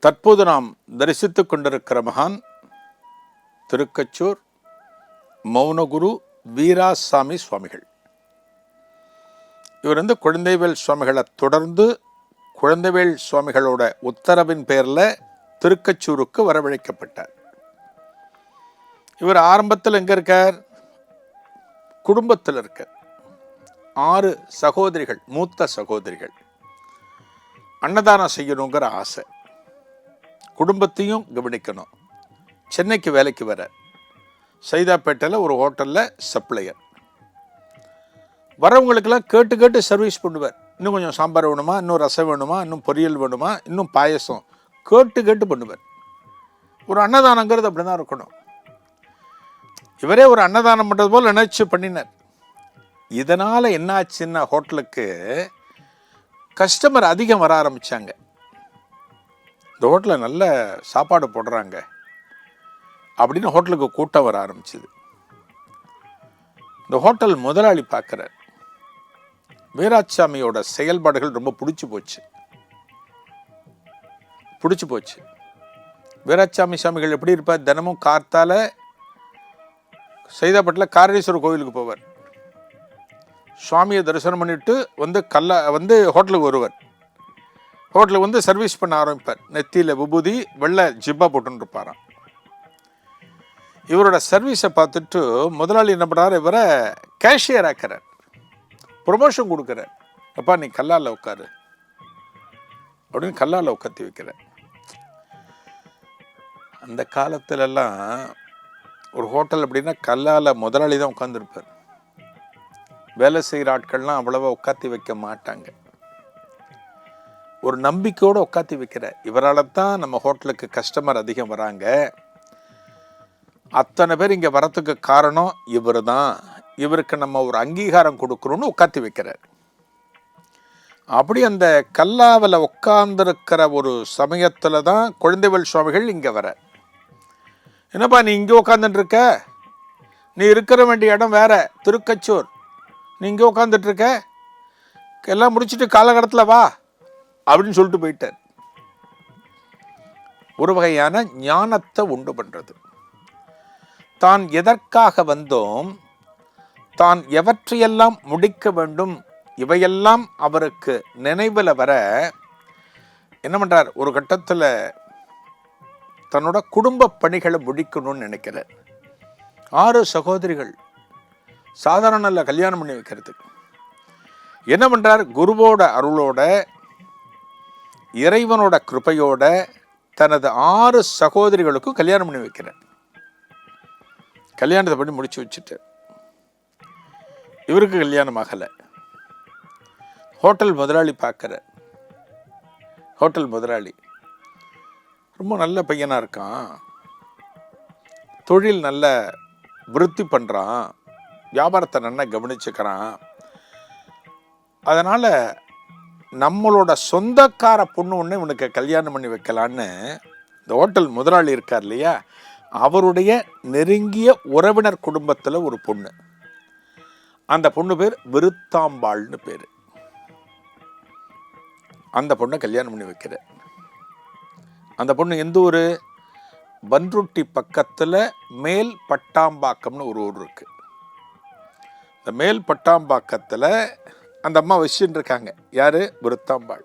தற்போது நாம் தரிசித்துக் கொண்டிருக்கிற மகான் திருக்கச்சூர் மௌனகுரு வீராசாமி சுவாமிகள். இவர் வந்து குழந்தைவேல் சுவாமிகளை தொடர்ந்து குழந்தைவேல் சுவாமிகளோட உத்தரவின் பேரில் திருக்கச்சூருக்கு வரவழைக்கப்பட்டார். இவர் ஆரம்பத்தில் எங்கே இருக்கார்? குடும்பத்தில் இருக்கார். ஆறு சகோதரிகள் மூத்த சகோதரிகள். அன்னதானம் செய்யணுங்கிற ஆசை. குடும்பத்தையும் கவனிக்கணும். சென்னைக்கு வேலைக்கு வர. சைதாப்பேட்டையில் ஒரு ஹோட்டலில் சப்ளையர். வரவங்களுக்கெல்லாம் கேட்டு கேட்டு சர்வீஸ் பண்ணுவார். இன்னும் கொஞ்சம் சாம்பார் வேணுமா? இன்னும் ரசம் வேணுமா? இன்னும் பொரியல் வேணுமா? இன்னும் பாயசம். கேட்டு கேட்டு பண்ணுவார். ஒரு அன்னதானங்கிறது அப்படி தான் இருக்கணும். இவரே ஒரு அன்னதானம் பண்ணுறது போல் நினைச்சு பண்ணினார். இதனால் என்ன ஆச்சுன்னா ஹோட்டலுக்கு கஸ்டமர் அதிகம் வர ஆரம்பித்தாங்க இந்த ஹோட்டலில் நல்ல சாப்பாடு போடுறாங்க அப்படின்னு ஹோட்டலுக்கு கூட்டம் வர ஆரம்பிச்சுது. இந்த ஹோட்டல் முதலாளி பார்க்குறார் வீராசாமியோட செயல்பாடுகள் ரொம்ப பிடிச்சி போச்சு. பிடிச்சி போச்சு. வீராசாமி சாமிகள் எப்படி இருப்பார்? தினமும் கார்த்தால சைதாப்பட்டில் காரணேஸ்வரர் கோவிலுக்கு போவார். சுவாமியை தரிசனம் பண்ணிட்டு வந்து கல்ல வந்து ஹோட்டலுக்கு வருவார். ஹோட்டலுக்கு வந்து சர்வீஸ் பண்ண ஆரம்பிப்பார். நெத்தியில் விபூதி வெள்ளை ஜிப்பா போட்டுன்னு இருப்பாராம். இவரோட சர்வீஸை பார்த்துட்டு முதலாளி என்ன பண்ணுறாரு இவரை கேஷியர் ஆக்கிறார். ப்ரொமோஷன் கொடுக்குறார். அப்பா நீ கல்லால் உட்காரு. அப்படின்னு கல்லால் உட்காத்தி வைக்கிற அந்த காலத்துலலாம் ஒரு ஹோட்டல் அப்படின்னா கல்லால் முதலாளி தான் உட்காந்துருப்பார் வேலை செய்கிற ஆட்கள்லாம் அவ்வளோவா உட்காத்தி வைக்க மாட்டாங்க. ஒரு நம்பிக்கையோடு உட்காத்தி வைக்கிற இவரால் தான் நம்ம ஹோட்டலுக்கு கஸ்டமர் அதிகம் வராங்க. அத்தனை பேர் இங்கே வரத்துக்கு காரணம் இவர் தான் இவருக்கு நம்ம ஒரு அங்கீகாரம் கொடுக்கணும்னு உட்காத்தி வைக்கிறார். அப்படி அந்த கல்லாவில் உட்கார்ந்துருக்கிற ஒரு சமயத்தில் தான் குழந்தைவள் சுவாமிகள் இங்கே வர. என்னப்பா நீ இங்கே உட்காந்துட்டு இருக்க? நீ இருக்கிற வேண்டிய இடம் வேற திருக்கச்சூர். நீ இங்கே உட்காந்துட்டு இருக்க? எல்லாம் முடிச்சுட்டு காலகட்டத்தில் வா. அப்படின்னு சொல்லிட்டு போயிட்டார். ஒரு வகையான ஞானத்தை உண்டு பண்ணுறது தான் எதற்காக வந்தோம்? தான் எவற்றையெல்லாம் முடிக்க வேண்டும்? இவையெல்லாம் அவருக்கு நினைவில் வர என்ன பண்ணுறார் ஒரு கட்டத்தில் தன்னோட குடும்ப பணிகளை முடிக்கணும்னு நினைக்கிறார். ஆறு சகோதரிகள் சாதாரண கல்யாணம் பண்ணி வைக்கிறதுக்கு. என்ன பண்ணுறார் குருவோட அருளோட இறைவனோட கிருபையோட தனது ஆறு சகோதரிகளுக்கும் கல்யாணம் பண்ணி வைக்கிறேன். கல்யாணத்தை பண்ணி முடிச்சு வச்சுட்டு. இவருக்கு கல்யாணம் ஆகலை. ஹோட்டல் முதலாளி பார்க்குற. ஹோட்டல் முதலாளி. ரொம்ப நல்ல பையனாக இருக்கான். தொழில் நல்ல விருத்தி பண்ணுறான் வியாபாரத்தை நல்லா கவனிச்சுக்கிறான். அதனால் நம்மளோட சொந்தக்கார பொண்ணு ஒன்று இவனுக்கு கல்யாணம் பண்ணி வைக்கலான்னு இந்த ஹோட்டல் முதலாளி இருக்கார் இல்லையா? அவருடைய நெருங்கிய உறவினர் குடும்பத்தில் ஒரு பொண்ணு. அந்த பொண்ணு பேர் விருத்தாம்பாள்னு பேர். அந்த பொண்ணை கல்யாணம் பண்ணி வைக்கிற. அந்த பொண்ணு எந்த ஊர்? பன்ருட்டி பக்கத்தில் மேல் பட்டாம்பாக்கம்னு ஒரு ஊர் இருக்குது இந்த மேல் பட்டாம்பாக்கத்தில் அந்த அம்மா வச்சுட்டு இருக்காங்க யார்? விருத்தாம்பாள்.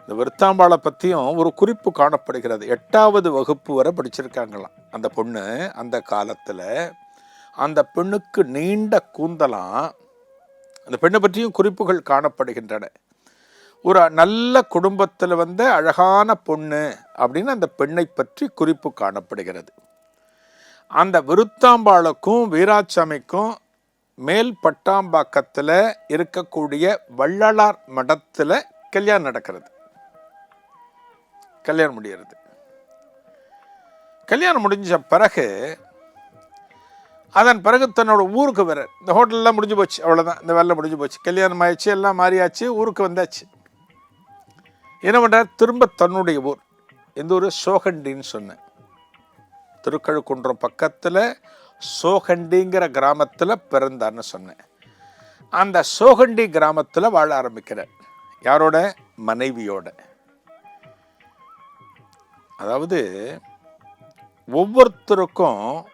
இந்த விருத்தாம்பாளை பற்றியும் ஒரு குறிப்பு காணப்படுகிறது. எட்டாவது வகுப்பு வரை படிச்சிருக்காங்களாம். அந்த பொண்ணு அந்த காலத்தில் அந்த பெண்ணுக்கு நீண்ட கூந்தலாம் அந்த பெண்ணை பற்றியும் குறிப்புகள் காணப்படுகின்றன. ஒரு நல்ல குடும்பத்தில் வந்த அழகான பொண்ணு அப்படின்னு அந்த பெண்ணை பற்றி குறிப்பு காணப்படுகிறது. அந்த விருத்தாம்பாளுக்கும் வீராசாமிக்கும் மேல் பட்டாம்பாக்கத்தில் இருக்கக்கூடிய வள்ளலார் மடத்தில் கல்யாணம் நடக்கிறது. கல்யாணம் முடிகிறது கல்யாணம் முடிஞ்ச பிறகு அதன் பிறகு தன்னோட ஊருக்கு வர இந்த ஹோட்டல்லாம் முடிஞ்சு போச்சு அவ்வளோதான் இந்த வேலை முடிஞ்சு போச்சு. கல்யாணம் ஆயிடுச்சு எல்லாம் மாறியாச்சு ஊருக்கு வந்தாச்சு. என்ன பண்ணுறார் திரும்ப தன்னுடைய ஊர். எந்த ஊர்? சோகண்டின்னு சொன்னேன். திருக்கழுக்குன்றம் பக்கத்தில் சோகண்டிங்கிற கிராமத்தில் பிறந்தார்னு சொன்னேன். அந்த சோகண்டி கிராமத்தில் வாழ ஆரம்பிக்கிறார் யாரோட? மனைவியோட. அதாவது ஒவ்வொருத்தருக்கும்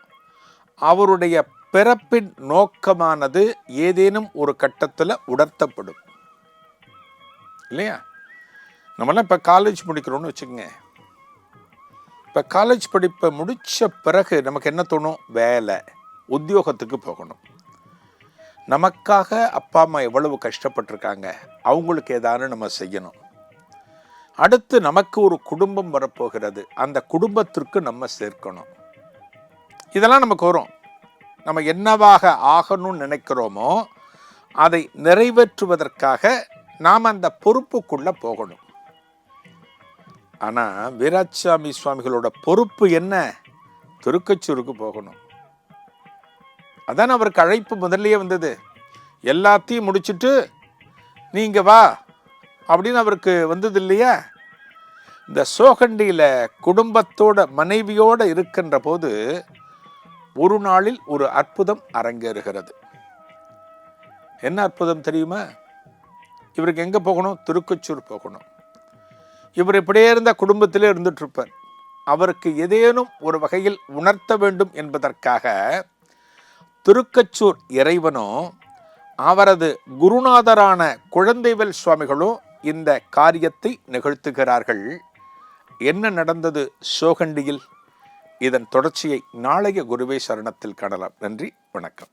அவருடைய பிறப்பின் நோக்கமானது ஏதேனும் ஒரு கட்டத்தில் உணர்த்தப்படும். இல்லையா? நம்மளாம் இப்போ காலேஜ் முடிக்கிறோன்னு வச்சுக்கோங்க. இப்போ காலேஜ் படிப்பை முடித்த பிறகு நமக்கு என்ன தோணும்? வேலை. உத்தியோகத்துக்கு போகணும். நமக்காக அப்பா அம்மா எவ்வளவு கஷ்டப்பட்டிருக்காங்க? அவங்களுக்கு ஏதானு நம்ம செய்யணும். அடுத்து நமக்கு ஒரு குடும்பம் வரப்போகிறது. அந்த குடும்பத்திற்கு நம்ம சேர்க்கணும். இதெல்லாம் நமக்கு வரும் நம்ம என்னவாக ஆகணும்னு நினைக்கிறோமோ அதை நிறைவேற்றுவதற்காக நாம் அந்த பொறுப்புக்குள்ளே போகணும். ஆனால் வீராசாமி சுவாமிகளோட பொறுப்பு என்ன? திருக்கச்சூருக்கு போகணும். அதான் அவருக்கு அழைப்பு முதல்லையே வந்தது. எல்லாத்தையும் முடிச்சுட்டு நீங்கள் வா அப்படின்னு அவருக்கு வந்தது இல்லையா? இந்த சோகண்டியில் குடும்பத்தோட மனைவியோடு இருக்கின்ற போது ஒரு நாளில் ஒரு அற்புதம் அரங்கேறுகிறது. என்ன அற்புதம் தெரியுமா? இவருக்கு எங்கே போகணும்? திருக்கச்சூர் போகணும். இவர் இப்படியே இருந்த குடும்பத்திலே இருந்துட்டுருப்பார். அவருக்கு ஏதேனும் ஒரு வகையில் உணர்த்த வேண்டும் என்பதற்காக திருக்கச்சூர் இறைவனும் அவரது குருநாதரான குழந்தைவேல் சுவாமிகளும் இந்த காரியத்தை நிகழ்த்துகிறார்கள். என்ன நடந்தது சோகண்டியில்? இதன் தொடர்ச்சியை நாளைய குருவே சரணத்தில் காணலாம். நன்றி வணக்கம்.